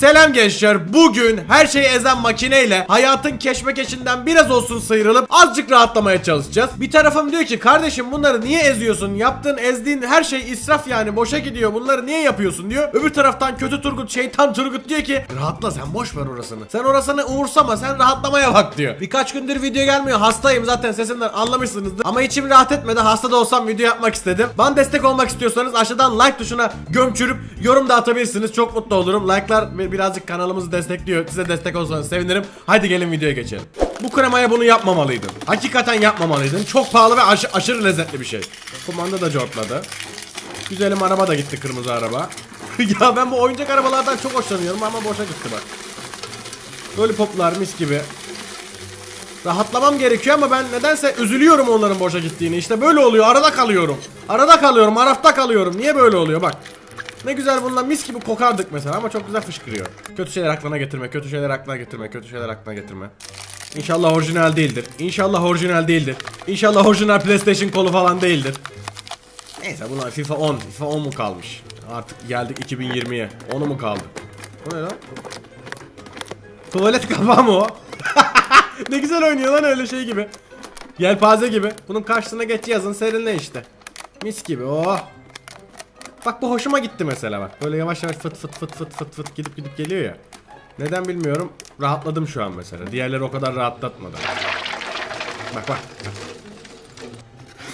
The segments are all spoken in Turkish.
Selam gençler. Bugün her şeyi ezen makineyle hayatın keşmekeşinden biraz olsun sıyrılıp azıcık rahatlamaya çalışacağız. Bir tarafım diyor ki kardeşim bunları niye eziyorsun? Yaptığın ezdiğin her şey israf yani boşa gidiyor. Bunları niye yapıyorsun diyor. Öbür taraftan kötü Turgut şeytan Turgut diyor ki rahatla sen boş ver orasını. Sen orasını umursama sen rahatlamaya bak diyor. Birkaç gündür video gelmiyor. Hastayım zaten sesimden anlamışsınızdır. Ama içim rahat etmedi. Hasta da olsam video yapmak istedim. Bana destek olmak istiyorsanız aşağıdan like tuşuna gömçürüp yorum da atabilirsiniz. Çok mutlu olurum. Like'lar bir- birazcık kanalımızı destekliyor. Size destek olsanız sevinirim. Hadi gelin videoya geçelim. Bu kremaya bunu yapmamalıydın. Hakikaten yapmamalıydın. Çok pahalı ve aş- aşırı lezzetli bir şey. Kumanda da cortladı. Güzelim araba da gitti kırmızı araba. ya ben bu oyuncak arabalardan çok hoşlanıyorum ama boşa gitti bak. Lollipoplar mis gibi. Rahatlamam gerekiyor ama ben nedense üzülüyorum onların boşa gittiğini. İşte böyle oluyor. Arada kalıyorum. Arada kalıyorum. Arafta kalıyorum. Niye böyle oluyor bak. Ne güzel bununla mis gibi kokardık mesela ama çok güzel fışkırıyor. Kötü şeyler aklına getirme. Kötü şeyler aklına getirme. Kötü şeyler aklına getirme. İnşallah orijinal değildir. İnşallah orijinal değildir. İnşallah orijinal PlayStation kolu falan değildir. Neyse bunlar FIFA 10. FIFA 10 mu kalmış? Artık geldik 2020'ye. 10'u mu kaldı? Bu ne lan? Tuvalet kapağı mı o? ne güzel oynuyor lan öyle şey gibi. Yelpaze gibi. Bunun karşısına geç yazın serinle işte. Mis gibi oh. Bak bu hoşuma gitti mesela bak. Böyle yavaş yavaş fıt fıt fıt fıt fıt fıt gidip gidip geliyor ya. Neden bilmiyorum. Rahatladım şu an mesela. Diğerleri o kadar rahatlatmadı. Bak bak.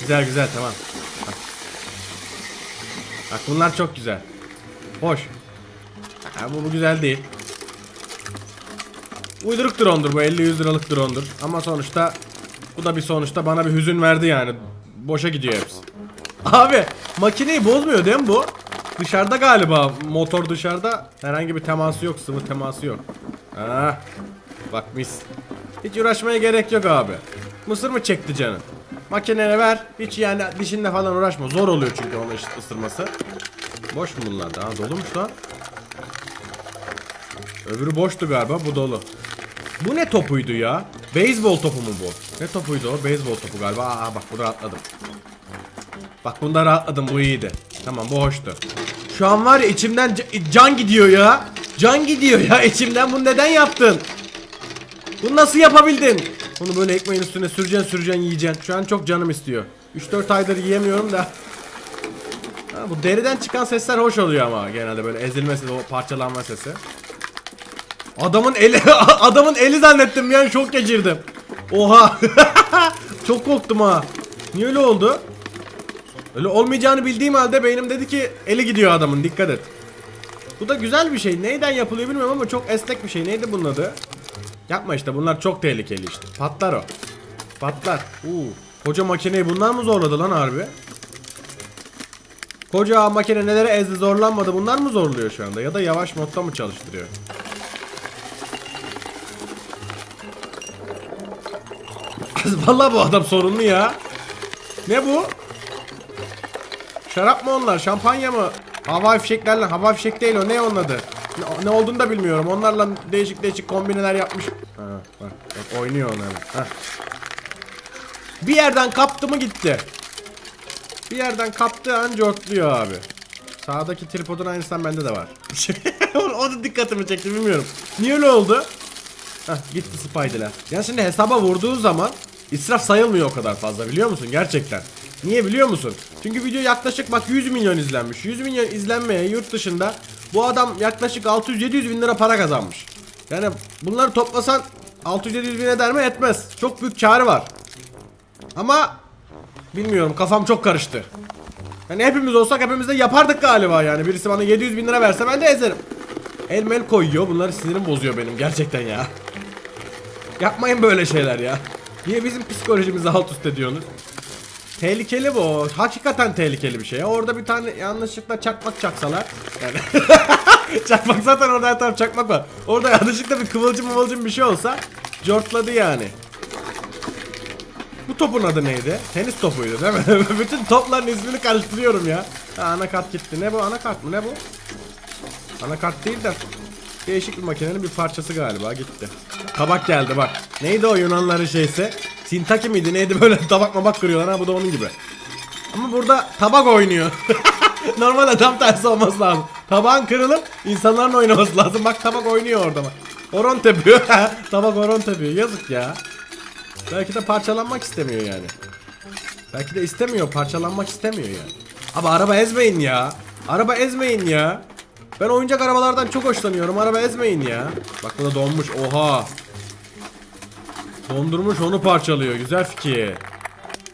Güzel güzel tamam. Bak. Bak bunlar çok güzel. Hoş. Ha, bu, bu güzel değil. Uyduruk drone'dur bu 50-100 liralık drone'dur. Ama sonuçta bu da bir sonuçta bana bir hüzün verdi yani. Boşa gidiyor hepsi. Abi makineyi bozmuyor değil mi bu? Dışarıda galiba motor dışarıda herhangi bir teması yok sıvı teması yok. Ah, bak mis. Hiç uğraşmaya gerek yok abi. Mısır mı çekti canın? Makinene ver. Hiç yani dişinle falan uğraşma. Zor oluyor çünkü onu ıs- ısırması. Boş mu bunlar da? Ha, dolumuş lan. Öbürü boştu galiba bu dolu. Bu ne topuydu ya? Beyzbol topu mu bu? Ne topuydu o? Beyzbol topu galiba. Aa bak burada rahatladım. Bak bunda rahatladım bu iyiydi. Tamam bu hoştu. Şu an var ya içimden ca- can gidiyor ya. Can gidiyor ya içimden bunu neden yaptın? Bunu nasıl yapabildin? Bunu böyle ekmeğin üstüne süreceksin süreceksin yiyeceksin. Şu an çok canım istiyor. 3-4 aydır yiyemiyorum da. Ha, bu deriden çıkan sesler hoş oluyor ama genelde böyle ezilme sesi, o parçalanma sesi. Adamın eli adamın eli zannettim yani şok geçirdim. Oha. Çok korktum ha. Niye öyle oldu? Öyle olmayacağını bildiğim halde beynim dedi ki eli gidiyor adamın dikkat et. Bu da güzel bir şey. Neyden yapılıyor bilmiyorum ama çok esnek bir şey. Neydi bunun adı? Yapma işte bunlar çok tehlikeli işte. Patlar o. Patlar. Uuu. Koca makineyi bunlar mı zorladı lan harbi? Koca makine nelere ezdi zorlanmadı bunlar mı zorluyor şu anda? Ya da yavaş modda mı çalıştırıyor? Vallahi bu adam sorunlu ya. Ne bu? Şarap mı onlar? Şampanya mı? Hava fişeklerle. Hava fişek değil o. Ne onun adı? Ne, ne olduğunu da bilmiyorum. Onlarla değişik değişik kombineler yapmış. Ha, bak, bak oynuyor onlar. Bir yerden kaptı mı gitti. Bir yerden kaptı anca ortluyor abi. Sağdaki tripodun aynısından bende de var. o, da dikkatimi çekti bilmiyorum. Niye öyle oldu? Heh, gitti Spidey'ler. Ya şimdi hesaba vurduğu zaman israf sayılmıyor o kadar fazla biliyor musun? Gerçekten. Niye biliyor musun? Çünkü video yaklaşık bak 100 milyon izlenmiş. 100 milyon izlenmeye yurt dışında bu adam yaklaşık 600-700 bin lira para kazanmış. Yani bunları toplasan 600-700 bin eder mi? Etmez. Çok büyük karı var. Ama bilmiyorum kafam çok karıştı. Yani hepimiz olsak hepimiz de yapardık galiba yani. Birisi bana 700 bin lira verse ben de ezerim. El mel koyuyor. Bunları sinirim bozuyor benim gerçekten ya. Yapmayın böyle şeyler ya. Niye bizim psikolojimizi alt üst ediyorsunuz? Tehlikeli bu. Hakikaten tehlikeli bir şey. Orada bir tane yanlışlıkla çakmak çaksalar. Yani çakmak zaten orada her taraf çakmak var. Orada yanlışlıkla bir kıvılcım mıvılcım bir şey olsa cortladı yani. Bu topun adı neydi? Tenis topuydu değil mi? Bütün topların ismini karıştırıyorum ya. Ha, anakart gitti. Ne bu? Anakart mı? Ne bu? Anakart değil de değişik bir makinenin bir parçası galiba gitti. Tabak geldi bak. Neydi o Yunanların şeysi? Sintaki miydi neydi böyle tabak mabak kırıyorlar ha bu da onun gibi. Ama burada tabak oynuyor. Normalde tam tersi olması lazım. Tabağın kırılıp insanların oynaması lazım. Bak tabak oynuyor orada bak. Horon tepiyor. tabak horon tepiyor. Yazık ya. Belki de parçalanmak istemiyor yani. Belki de istemiyor. Parçalanmak istemiyor yani. Abi araba ezmeyin ya. Araba ezmeyin ya. Ben oyuncak arabalardan çok hoşlanıyorum. Araba ezmeyin ya. Bak bu da donmuş. Oha. Dondurmuş onu parçalıyor. Güzel fikir.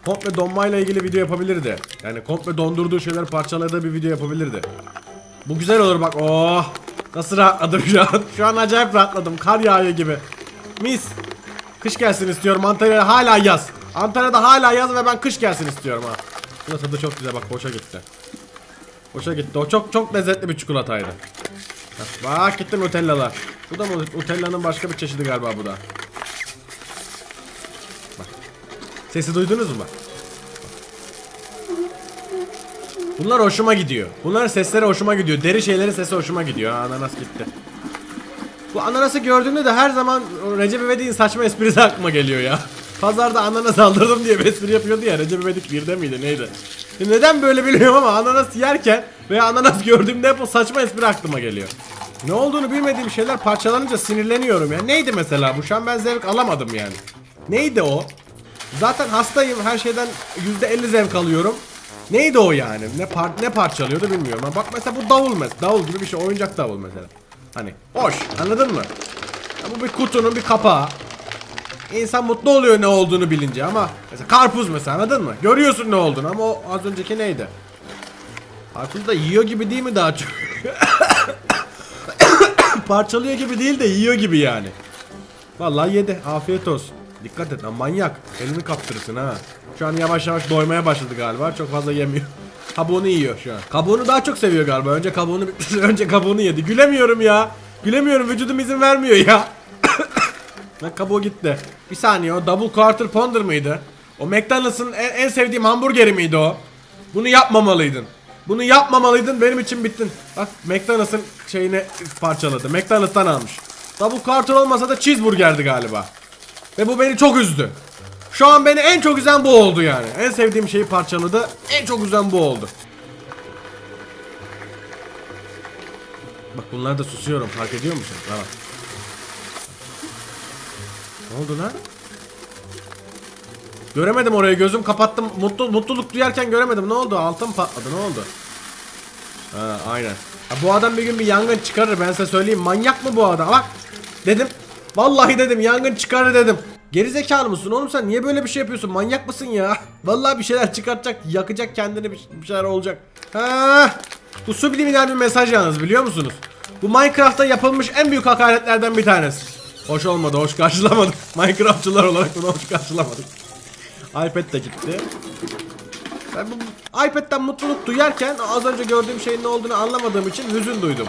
Komple donmayla ilgili video yapabilirdi. Yani komple dondurduğu şeyleri parçaladığı bir video yapabilirdi. Bu güzel olur bak. Oh. Nasıl rahatladım şu an. Şu an acayip rahatladım. Kar yağıyor gibi. Mis. Kış gelsin istiyorum. Antalya'da hala yaz. Antalya'da hala yaz ve ben kış gelsin istiyorum ha. Bu da tadı çok güzel bak boşa gitti. Boşa gitti. O çok çok lezzetli bir çikolataydı. Bak gitti Nutella'lar. Bu da Nutella'nın başka bir çeşidi galiba bu da. Bak. Sesi duydunuz mu? Bunlar hoşuma gidiyor. Bunların sesleri hoşuma gidiyor. Deri şeylerin sesi hoşuma gidiyor. Ha, ananas gitti. Bu ananası gördüğümde de her zaman Recep İvedik'in saçma esprisi aklıma geliyor ya. Pazarda ananas aldırdım diye bir espri yapıyordu ya Recep İvedik 1'de miydi neydi? E Neden böyle bilmiyorum ama ananas yerken veya ananas gördüğümde hep o saçma espri aklıma geliyor. Ne olduğunu bilmediğim şeyler parçalanınca sinirleniyorum ya. Neydi mesela bu? Şu an ben zevk alamadım yani. Neydi o? Zaten hastayım. Her şeyden %50 zevk alıyorum. Neydi o yani? Ne par ne parçalıyordu bilmiyorum. Bak mesela bu davul mesela. Davul gibi bir şey. Oyuncak davul mesela. Hani hoş. Anladın mı? Ya bu bir kutunun bir kapağı. İnsan mutlu oluyor ne olduğunu bilince ama mesela karpuz mesela anladın mı? Görüyorsun ne olduğunu ama o az önceki neydi? Karpuz da yiyor gibi değil mi daha çok? Parçalıyor gibi değil de yiyor gibi yani. Vallahi yedi. Afiyet olsun. Dikkat et lan manyak. Elini kaptırırsın ha. Şu an yavaş yavaş doymaya başladı galiba. Çok fazla yemiyor. Kabuğunu yiyor şu an. Kabuğunu daha çok seviyor galiba. Önce kabuğunu önce kabuğunu yedi. Gülemiyorum ya. Gülemiyorum. Vücudum izin vermiyor ya. Lan kabuğu gitti. Bir saniye o double quarter pounder mıydı? O McDonald's'ın en, en sevdiğim hamburgeri miydi o? Bunu yapmamalıydın. Bunu yapmamalıydın benim için bittin. Bak McDonald's'ın şeyini parçaladı. McDonald's'tan almış. Double quarter olmasa da cheeseburgerdi galiba. Ve bu beni çok üzdü. Şu an beni en çok üzen bu oldu yani. En sevdiğim şeyi parçaladı. En çok üzen bu oldu. Bak bunlar da susuyorum fark ediyor musun? Bak. Ne oldu lan? Göremedim orayı gözüm kapattım. Mutlu, mutluluk duyarken göremedim. Ne oldu? Altın patladı. Ne oldu? Ha aynen. Ha, bu adam bir gün bir yangın çıkarır ben size söyleyeyim. Manyak mı bu adam? Bak dedim. Vallahi dedim yangın çıkarır dedim. Gerizekalı mısın oğlum sen? Niye böyle bir şey yapıyorsun? Manyak mısın ya? Vallahi bir şeyler çıkartacak, yakacak kendini bir, bir şeyler olacak. Ha! Bu subliminal bir mesaj yalnız biliyor musunuz? Bu Minecraft'ta yapılmış en büyük hakaretlerden bir tanesi. Hoş olmadı, hoş karşılamadık. Minecraftçılar olarak bunu hoş karşılamadık. iPad de gitti. Ben bu iPad'den mutluluk duyarken az önce gördüğüm şeyin ne olduğunu anlamadığım için hüzün duydum.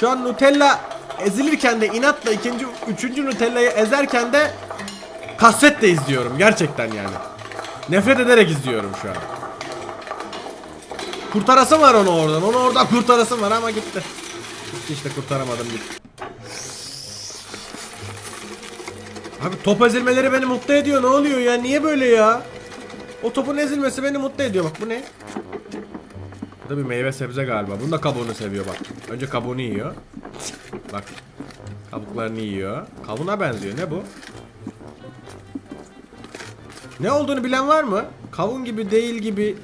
Şu an Nutella ezilirken de inatla ikinci, üçüncü Nutella'yı ezerken de kasvetle izliyorum gerçekten yani. Nefret ederek izliyorum şu an. Kurtarasım var onu oradan. Onu oradan kurtarasım var ama gitti. Gitti işte kurtaramadım gitti. Abi top ezilmeleri beni mutlu ediyor. Ne oluyor ya? Niye böyle ya? O topun ezilmesi beni mutlu ediyor. Bak bu ne? Bu da bir meyve sebze galiba. Bunun da kabuğunu seviyor bak. Önce kabuğunu yiyor. Bak. Kabuklarını yiyor. Kabuğuna benziyor. Ne bu? Ne olduğunu bilen var mı? Kavun gibi değil gibi.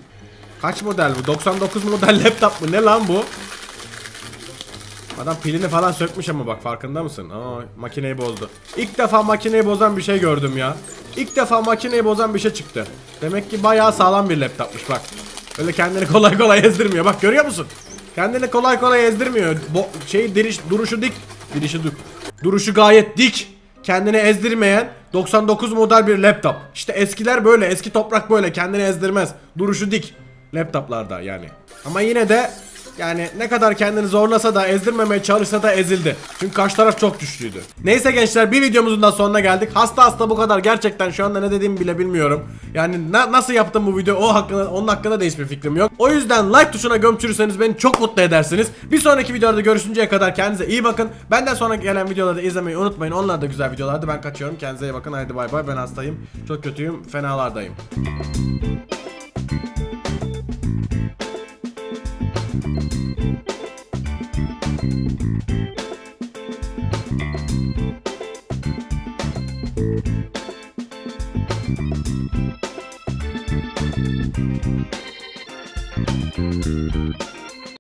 Kaç model bu? 99 model laptop mu? Ne lan bu? Adam pilini falan sökmüş ama bak farkında mısın? Aa makineyi bozdu. İlk defa makineyi bozan bir şey gördüm ya. İlk defa makineyi bozan bir şey çıktı. Demek ki bayağı sağlam bir laptopmuş bak. Öyle kendini kolay kolay ezdirmiyor. Bak görüyor musun? Kendini kolay kolay ezdirmiyor. Bo şey diriş, duruşu dik. Dirişi dik. Duruşu gayet dik. Kendini ezdirmeyen 99 model bir laptop. İşte eskiler böyle. Eski toprak böyle. Kendini ezdirmez. Duruşu dik. Laptoplarda yani. Ama yine de yani ne kadar kendini zorlasa da ezdirmemeye çalışsa da ezildi. Çünkü karşı taraf çok güçlüydü. Neyse gençler bir videomuzun da sonuna geldik. Hasta hasta bu kadar gerçekten şu anda ne dediğimi bile bilmiyorum. Yani na- nasıl yaptım bu video o hakkında onun hakkında da hiçbir fikrim yok. O yüzden like tuşuna gömçürürseniz beni çok mutlu edersiniz. Bir sonraki videoda görüşünceye kadar kendinize iyi bakın. Benden sonra gelen videoları da izlemeyi unutmayın. Onlar da güzel videolardı. Ben kaçıyorum. Kendinize iyi bakın. Haydi bay bay. Ben hastayım. Çok kötüyüm. Fenalardayım.